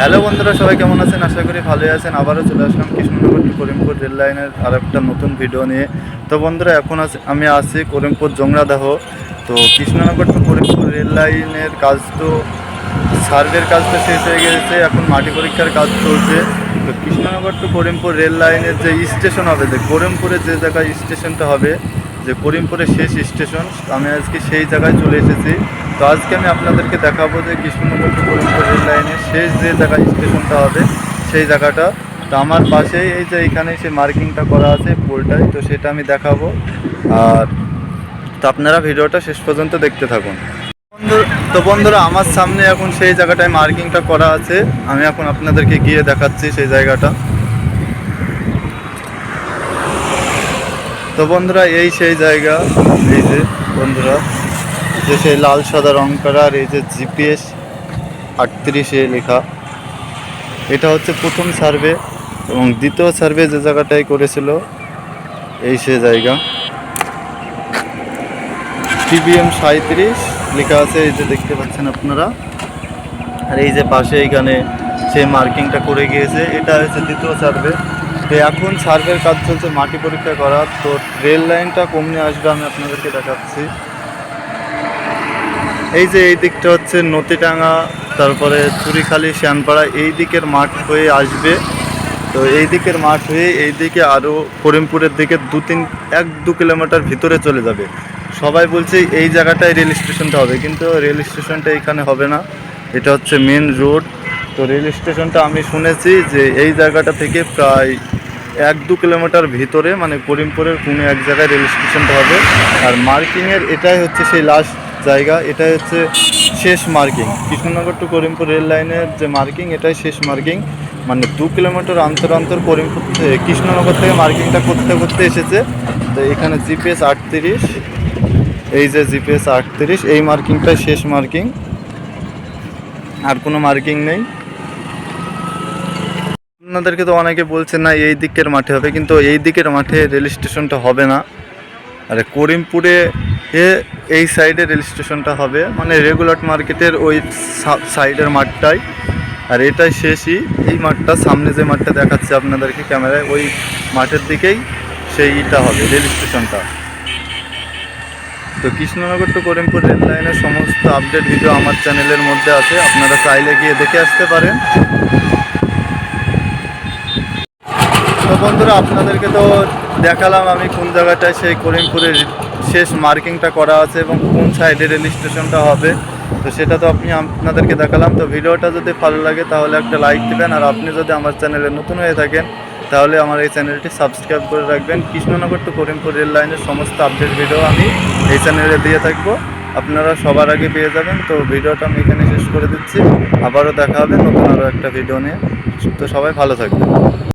Hello বন্ধুরা, সবাই কেমন আছেন? আশা করি ভালোই আছেন। আবারও চলে আসলাম কৃষ্ণনগর টু করিমপুর রেল লাইনের আর একটা নতুন ভিডিও নিয়ে। তো বন্ধুরা, এখন আমি আছি করিমপুর জংরাদাহ তো কৃষ্ণনগর টু করিমপুর রেল লাইনের কাজ তো, সার্ভের কাজ তো শেষ হয়ে গেছে। এখন মাটি পরীক্ষার কাজ চলছে। তো কৃষ্ণনগর টু করিমপুর রেল লাইনের যে স্টেশন হবে, যে করিমপুরে যে জায়গায় স্টেশনটা হবে যে করিমপুরের শেষ স্টেশন, আমি আজকে সেই জায়গায় চলে এসেছি। তো আজকে আমি আপনাদেরকে দেখাবো যে কৃষ্ণনগর করিমপুর রেল লাইনের শেষ যে জায়গায় স্টেশনটা হবে, সেই জায়গাটা। তো আমার পাশেই এই যে এখানে সেই মার্কিংটা করা আছে, পোলটায়, তো সেটা আমি দেখাবো। আর তো আপনারা ভিডিওটা শেষ পর্যন্ত দেখতে থাকুন। তো বন্ধুরা, আমার সামনে এখন সেই জায়গাটায় মার্কিংটা করা আছে। আমি এখন আপনাদেরকে গিয়ে দেখাচ্ছি সেই জায়গাটা। তো বন্ধুরা, এই সেই জায়গা, এই যে বন্ধুরা যে সেই লাল সাদা রং করা আর এই যে জিপিএস আটত্রিশে লেখা। এটা হচ্ছে প্রথম সার্ভে এবং দ্বিতীয় সার্ভে যে জায়গাটায় করেছিল, এই সে জায়গা। টিবিএম সাঁত্রিশ লেখা আছে, এই যে দেখতে পাচ্ছেন আপনারা। আর এই যে পাশে এইখানে সে মার্কিংটা করে গিয়েছে, এটা হচ্ছে দ্বিতীয় সার্ভে। তো এখন সার্ভের কাজ চলছে, মাটি পরীক্ষা করা, তো রেল লাইনটা কমনে আসবে, আমি আপনাদেরকে দেখাচ্ছি। এই যে এই দিকটা হচ্ছে নতিটাঙ্গা তারপরে চুরিখালি, শ্যানপাড়া, এই দিকের মাঠ হয়ে আসবে। তো এই দিকের মাঠ হয়ে এই দিকে আরও করিমপুরের দিকে দু তিন, এক দু কিলোমিটার ভিতরে চলে যাবে। সবাই বলছে এই জায়গাটায় রেল স্টেশনটা হবে, কিন্তু রেল স্টেশনটা এখানে হবে না। এটা হচ্ছে মেন রোড তো রেল স্টেশনটা আমি শুনেছি যে এই জায়গাটা থেকে প্রায় এক দু কিলোমিটার ভিতরে মানে করিমপুরের কোনো এক জায়গায় রেল স্টেশনটা হবে। আর মার্কিংয়ের এটাই হচ্ছে সেই লাস্ট জায়গা, এটাই হচ্ছে শেষ marking. Krishnanagar to Karimpur rail লাইনের যে মার্কিং, এটাই শেষ মার্কিং। মানে দু কিলোমিটার অন্তর অন্তর করিমপুর থেকে- কৃষ্ণনগর থেকে মার্কিংটা করতে করতে এসেছে। তো এখানে জিপিএস আটত্রিশ, এই যে জিপিএস আটত্রিশ, এই মার্কিংটাই শেষ মার্কিং। আর কোনো মার্কিং নেই। আপনাদেরকে তো অনেকে বলছেন না, এই দিকের মাঠে হবে। কিন্তু এই দিকের মাঠে রেল স্টেশনটা হবে না। আরে, করিমপুরে এই সাইডে রেল স্টেশনটা হবে। মানে রেগুলার মার্কেটের ওই সাইডের মাঠটাই। আর এটাই শেষই। এই মাঠটা, সামনে যে মাঠটা দেখাচ্ছে আপনাদেরকে ক্যামেরায়, ওই মাঠের দিকেই সেইটা হবে, রেল স্টেশনটা। তো কৃষ্ণনগর টু করিমপুর রেল লাইনের সমস্ত আপডেট ভিডিও আমার চ্যানেলের মধ্যে আছে। আপনারা চাইলে গিয়ে দেখে আসতে পারেন। তো বন্ধুরা, আপনাদেরকে তো দেখালাম আমি কোন জায়গাটায় সেই করিমপুরের শেষ মার্কিংটা করা আছে এবং কোন সাইডে রেল স্টেশনটা হবে। তো সেটা তো আপনি আপনাদেরকে দেখালাম। তো ভিডিওটা যদি ভালো লাগে তাহলে একটা লাইক দেবেন। আর আপনি যদি আমার চ্যানেলে নতুন হয়ে থাকেন, তাহলে আমার এই চ্যানেলটি সাবস্ক্রাইব করে রাখবেন। কৃষ্ণনগর টু করিমপুর রেল লাইনের সমস্ত আপডেট ভিডিও আমি এই চ্যানেলে দিয়ে থাকব। আপনারা সবার আগে পেয়ে যাবেন। তো ভিডিওটা আমি এখানে শেষ করে দিচ্ছি। আবারও দেখা হবে নতুন আরও একটা ভিডিও নিয়ে। তো সবাই ভালো থাকবেন।